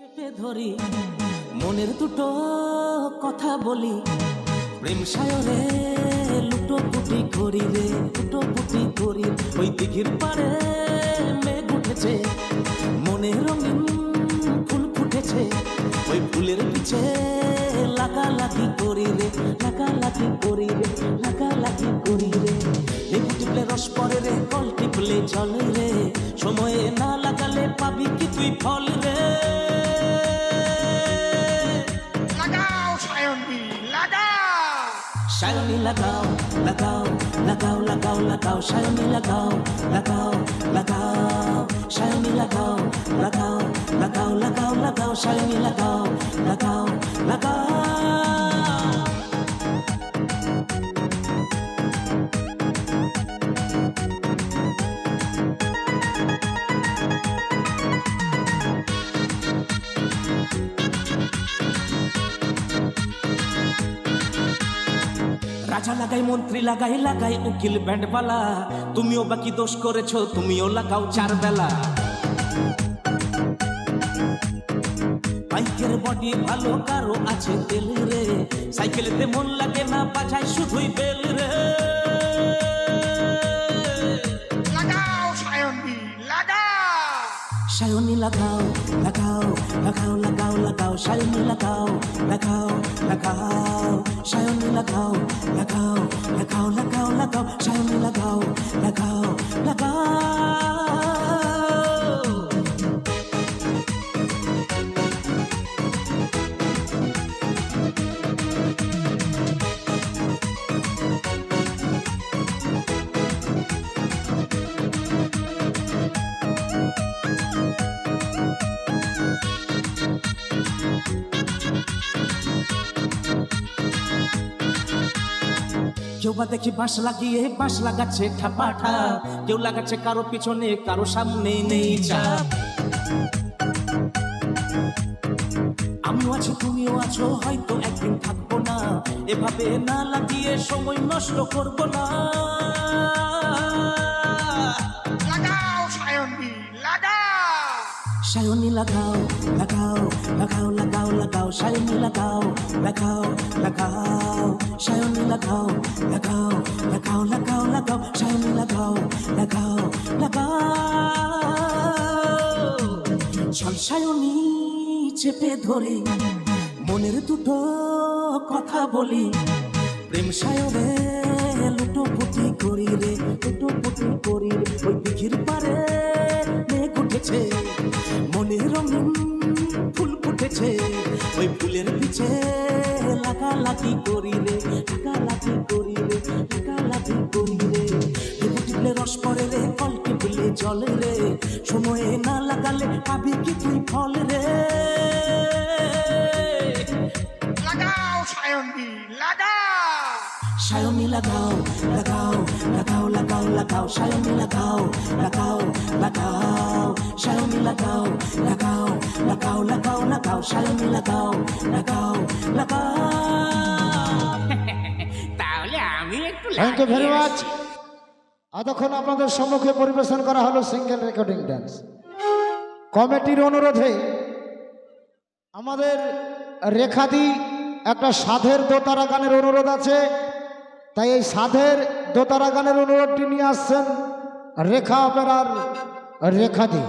চেপে ধরি, মনের দুটো কথা বলি। প্রেম সায়রে, লুটো পুটি করি রে, লুটো পুটি করি। ওই দিঘির পাড়ে মেঘ উঠেছে মনে রঙিন ফুল ফুটেছে। ওই ফুলের পিছে লাগালাগি করি রে, লাগালাগি করি রে, লাগালাগি করি রে। লেবু টিপলে রস পরে রে, কল টিপলে জল রে। সময়ে না লাগালে পাবি কি তুই ফল সায়নি লাগাও লাগাও লাগাও লাগাও লাগাও সায়নি লাগাও লাগাও লাগাও সায়নি লাগাও লাগাও লাগাও লাগাও লাগাও সায়নি লাগাও লাগাও লাগাও রাজা লাগাই মন্ত্রী লাগাই লাগাই উকিল ব্যান্ডবালা তুমিও বাকি দোষ করেছ তুমিও লাগাও চার বেলা। বাইকের বডি ভালো কারও আছে তেল রে। সাইকেলেতে মন লাগে না বাজায় শুধুই বেল রে। লাগাও সায়ন্তি লাগাও। সায়নি লাগাও লাগাও। লাগাও লাগাও লাগাও সায়নি লাগাও লাগাও লাগাও সায়নি লাগাও লাগাও লাগাও লাগাও লাগাও সায়নি কেউ বা দেখি বাঁশ লাগিয়ে বাঁশ লাগাচ্ছে ঠাপাঠা কেউ লাগাচ্ছে কারও পিছনে কারও সামনে নেই চাপ। আমিও আছি তুমিও আছো হয়তো একদিন থাকব না। এভাবে না লাগিয়ে সময় নষ্ট করব না। লাগাও সায়ন্তি লাগাও। সায়নি লাগাও লাগাও। লাগাও লাগাও লাগাও, সায়নি লাগাও লাগাও লাগাও, সায়নি লাগাও লাগাও লাগাও লাগাও লাগাও, সায়নি লাগাও লাগাও লাগাও। চল সায়নি চেপে ধরি মনের দুটো কথা বলি। প্রেম সায়রে লুটো পুটি করি রে লুটো পুটি করি রে। ফুল ফুটেছে ওই ফুলের পিছে লাগালাগি করি রে লাগালাগি করি রে লাগালাগি করি রে লেবু টিপলে রস পড়ে রে ফল টিপলে জলে রে। সময়ে না লাগালে পাবি কি তুই ফল রে। লাগাও সায়ন্তি লাগাও। সায়নি লাগাও লাগাও লাগাও লাগাও লাগাও। সায়নি লাগাও লাগাও লাগাও। সায়নি লাগাও লাগাও লাগাও। সায়নি লাগাও লাগাও লাগাও তাহলে আমি একটু থ্যাংক ইউ ভেরি মাচ এতক্ষণ আপনাদের সম্মুখে পরিবেশন করা হলো সিঙ্গেল রেকর্ডিং ড্যান্স কমিটির অনুরোধে আমাদের রেখাদি একটা সাধের দোতারা গানের অনুরোধ আছে। তাই এই সাধের দোতারা গানের অনুরোধটি নিয়ে আসছেন রেখা অপেরার রেখাদি।